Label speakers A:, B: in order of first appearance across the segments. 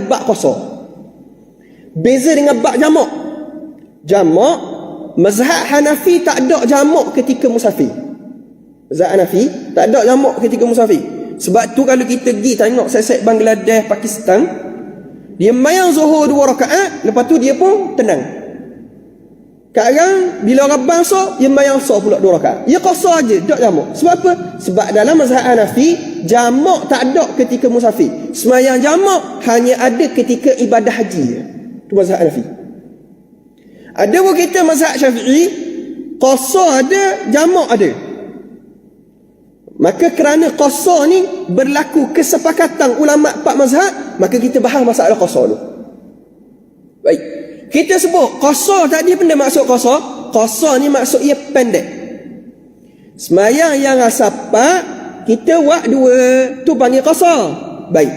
A: bak kosor. Beza dengan bak jamak. Jamak, mazhab Hanafi tak ada jamak ketika musafir. Mazhab Hanafi tak ada jamak ketika musafir. Sebab tu kalau kita pergi tengok set-set Bangladesh, Pakistan, dia mayang zuhur dua rakaat, lepas tu dia pun tenang. Sekarang bila orang bangsa dia mayang sah pula dua rakaat. Dia kosor aja, tak jamak. Sebab apa? Sebab dalam mazhab Hanafi jamak tak ada ketika musafir. Semayang jamak hanya ada ketika ibadah haji. Itu mazhab Hanafi. Ada pun kita mazhab Syafi'i kosor ada, jamak ada. Maka kerana kosor ni berlaku kesepakatan ulama empat mazhab, maka kita bahas masalah kosor dulu. Baik. Kita sebut kosor tadi benda maksud kosor. Kosor ni maksud ia pendek. Semayang yang rasapak, kita buat dua, tu panggil kosor. Baik.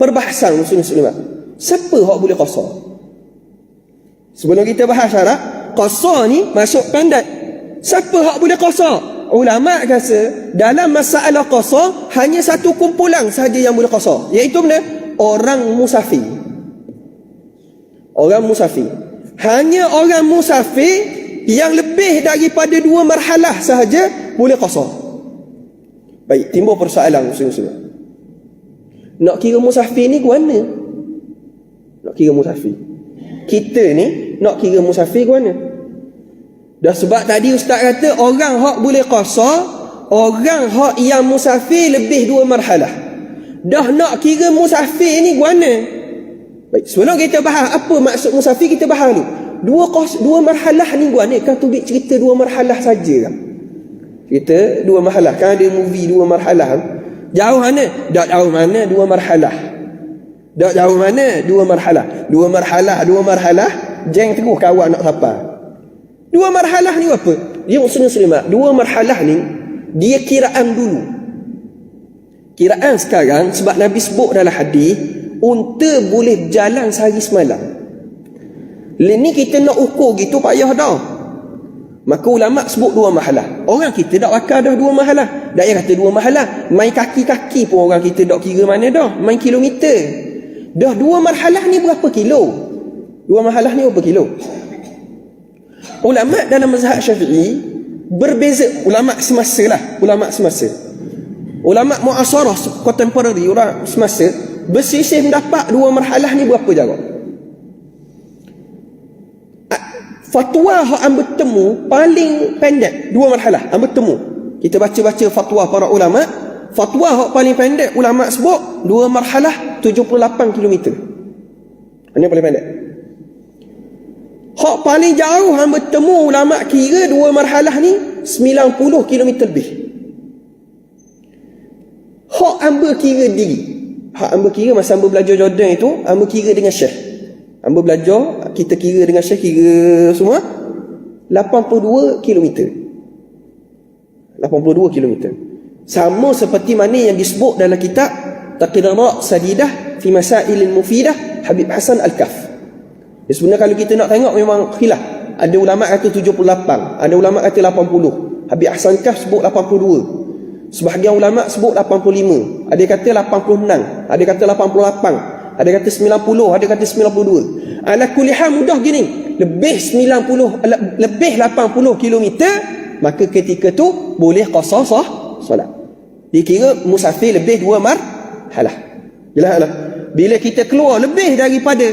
A: Perbahasan muslim-muslimat. Siapa yang boleh kosor? Sebelum kita bahas syarat, kosor ni maksud pendek. Siapa yang boleh kosor? Ulama kata dalam masalah kosor hanya satu kumpulan sahaja yang boleh kosor. Iaitu mana? Orang musafir. Orang musafir. Hanya orang musafir yang lebih daripada dua marhalah sahaja boleh kosor. Baik, timbul persoalan muslim-muslim. Nak kira musafir ni ke mana? Nak kira musafir. Kita ni nak kira musafir ke mana? Dah sebab tadi ustaz kata orang hak boleh kosor, orang hak yang musafir lebih dua marhalah. Dah nak kira musafir ni ke mana? Baik, sebelum kita bahas apa maksud musafir kita bahas dulu. Dua kos, dua marhalah ni gua ni kan tubik cerita dua marhalah saja kan. Cerita dua marhalah kan ada movie dua marhalah. Jauh mana? Tak jauh mana dua marhalah. Tak jauh mana dua marhalah. Dua marhalah, dua marhalah, jeng terus kawan nak sapa. Dua marhalah ni apa? Dia muslim muslimat. Dua marhalah ni dia kiraan dulu. Kiraan sekarang sebab Nabi sebut dalam hadis unta boleh berjalan sehari semalam. Ini kita nak ukur gitu payah dah. Maka ulama sebut dua mahalah. Orang kita tak bakal dah dua mahalah. Tak payah kata dua mahalah. Main kaki-kaki pun orang kita tak kira mana dah. Main kilometer. Dah dua marhalah ni berapa kilo? Dua marhalah ni berapa kilo? Ulama dalam mazhab syafi'i berbeza. Ulama semasa lah. Ulama semasa. Ulama muasarah contemporary orang semasa bersisih mendapat dua marhalah ni berapa jarak? Fatwa yang anda bertemu paling pendek dua marhalah anda bertemu kita baca-baca fatwa para ulama. Fatwa yang paling pendek ulama sebut dua marhalah 78 km ini paling pendek. Hak paling jauh yang bertemu ulama kira dua marhalah ni 90 km lebih. Hak amba kira diri hak hamba kira masa hamba belajar Jordan itu hamba kira dengan syekh hamba belajar kita kira dengan syekh kira semua 82 km 82 km sama seperti mana yang disebut dalam kitab Taqidarak Sadidah fi Masail Mufidah Habib Hasan Al-Kaf ya, sebenarnya kalau kita nak tengok memang khilaf. Ada ulama kata 78 ada ulama kata 80 Habib Hasan Al-Kaf sebut 82 Sebahagian ulama sebut 85, ada kata 86, ada kata 88, ada kata 90, ada kata 92. Ala kulli hal mudah gini, lebih 90 lebih 80 km maka ketika tu boleh qasar sah solat. Dikira musafir lebih dua mar halah. Jelas tak? Bila kita keluar lebih daripada